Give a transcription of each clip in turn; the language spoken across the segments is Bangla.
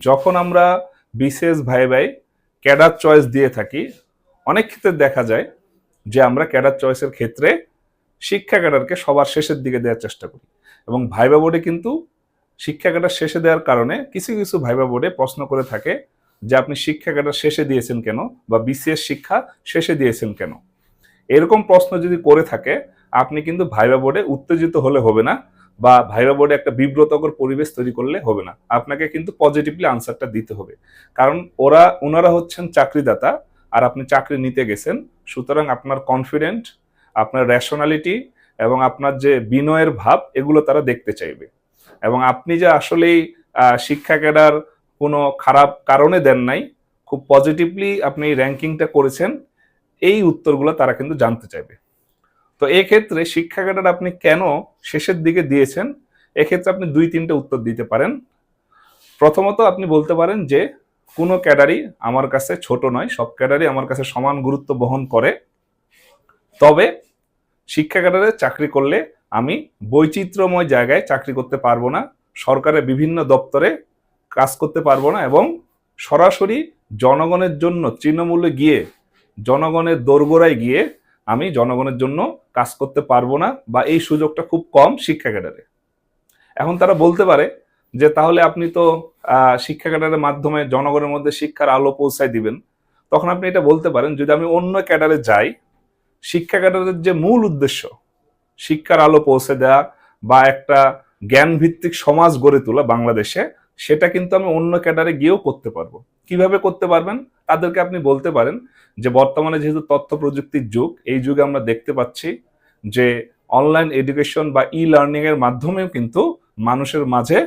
যখন আমরা বিসিএস ভাই ভাই ক্যাডার চয়েস দিয়ে থাকি, অনেক ক্ষেত্রে দেখা যায় যে আমরা ক্যাডার চয়েসের ক্ষেত্রে শিক্ষা ক্যাডারকে সবার শেষের দিকে দেওয়ার চেষ্টা করি। এবং ভাইবা বোর্ডে কিন্তু শিক্ষা ক্যাডার শেষে দেওয়ার কারণে কিছু কিছু ভাইবা বোর্ডে প্রশ্ন করে থাকে যে, আপনি শিক্ষা ক্যাডার শেষে দিয়েছেন কেন? বা বিসিএস শিক্ষা শেষে দিয়েছেন কেন? এরকম প্রশ্ন যদি করে থাকে, আপনি কিন্তু ভাইবা বোর্ডে উত্তেজিত হলে হবে না। বা ভাইবা বোর্ডে একটা বিব্রতকর পরিবেশ তৈরি করলে হবে না। আপনাকে কিন্তু পজিটিভলি আনসারটা দিতে হবে। কারণ ওরা ওনারা হচ্ছেন চাকরিদাতা আর আপনি চাকরি নিতে গেছেন। সুতরাং আপনার কনফিডেন্ট আপনার রেশনালিটি এবং আপনার যে বিনয়ের ভাব, এগুলো তারা দেখতে চাইবে। এবং আপনি যে আসলেই শিক্ষা ক্যাডার কোনো খারাপ কারণে দেন নাই, খুব পজিটিভলি আপনি র্যাঙ্কিংটা করেছেন, এই উত্তরগুলো তারা কিন্তু জানতে চাইবে। তো এক্ষেত্রে শিক্ষা ক্যাডার আপনি কেন শেষের দিকে দিয়েছেন? এক্ষেত্রে আপনি দুই, তিনটে উত্তর দিতে পারেন। প্রথমত আপনি বলতে পারেন যে, কোনো ক্যাডারই আমার কাছে ছোট নয়, সব ক্যাডারই আমার কাছে সমান গুরুত্ব বহন করে। তবে শিক্ষা ক্যাডারে চাকরি করলে আমি বৈচিত্র্যময় জায়গায় চাকরি করতে পারব না, সরকারের বিভিন্ন দপ্তরে কাজ করতে পারব না এবং সরাসরি জনগণের জন্য তৃণমূলে গিয়ে, জনগণের দোরগোড়ায় গিয়ে আমি জনগণের জন্য কাজ করতে পারব না বা এই সুযোগটা খুব কম শিক্ষা ক্যাডারে এখন তারা বলতে পারে যে তাহলে আপনি তো শিক্ষা ক্যাডারের মাধ্যমে জনগণের মধ্যে শিক্ষার আলো পৌঁছায় দিবেন। তখন আপনি এটা বলতে পারেন, যদি আমি অন্য ক্যাডারে যাই, শিক্ষা ক্যাডারের যে মূল উদ্দেশ্য, শিক্ষার আলো পৌঁছে দেওয়া বা একটা জ্ঞান ভিত্তিক সমাজ গড়ে তোলা বাংলাদেশে সেটা কিন্তু আমি অন্য ক্যাডারে গিয়েও করতে পারব। কীভাবে করতে পারবেন? তাদেরকে আপনি বলতে পারেন যে, বর্তমানে যেহেতু তথ্য প্রযুক্তির যুগ, এই যুগে আমরা দেখতে পাচ্ছি যে অনলাইন এডুকেশন বা ই লার্নিং এর মাধ্যমেও কিন্তু মানুষের মাঝে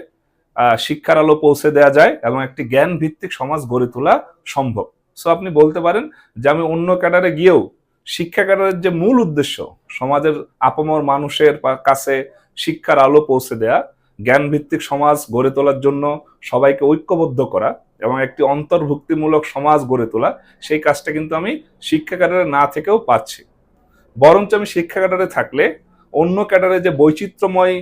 শিক্ষার আলো পৌঁছে দেওয়া যায় এবং একটি জ্ঞান ভিত্তিক সমাজ গড়ে তোলা সম্ভব। সো আপনি বলতে পারেন যে, আমি অন্য ক্যাডারে গিয়েও শিক্ষা ক্যাডারের যে মূল উদ্দেশ্য, সমাজের আপামর মানুষের কাছে শিক্ষার আলো পৌঁছে দেয়া জ্ঞান ভিত্তিক সমাজ গড়ে তোলার জন্য সবাইকে ঐক্যবদ্ধ করা এবং একটি অন্তর্ভুক্তিমূলক সমাজ গড়ে তোলা, সেই কাজটা কিন্তু আমি শিক্ষা ক্যাডারে না থেকেও পাচ্ছি। বরঞ্চ আমি শিক্ষা ক্যাডারে থাকলে অন্য ক্যাডারে যে বৈচিত্র্যময়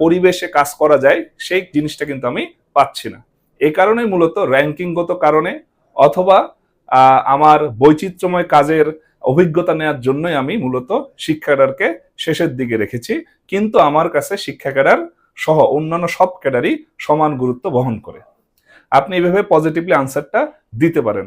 পরিবেশে কাজ করা যায়, সেই জিনিসটা কিন্তু আমি পাচ্ছি না। এই কারণেই মূলত র্যাঙ্কিংগত কারণে অথবা আমার বৈচিত্র্যময় কাজের অভিজ্ঞতা নেওয়ার জন্যই আমি মূলত শিক্ষা ক্যাডারকে শেষের দিকে রেখেছি। কিন্তু আমার কাছে শিক্ষা ক্যাডার সহ অন্যান্য সব ক্যাটারি সমান গুরুত্ব বহন করে। আপনি এইভাবে পজিটিভলি আনসারটা দিতে পারেন।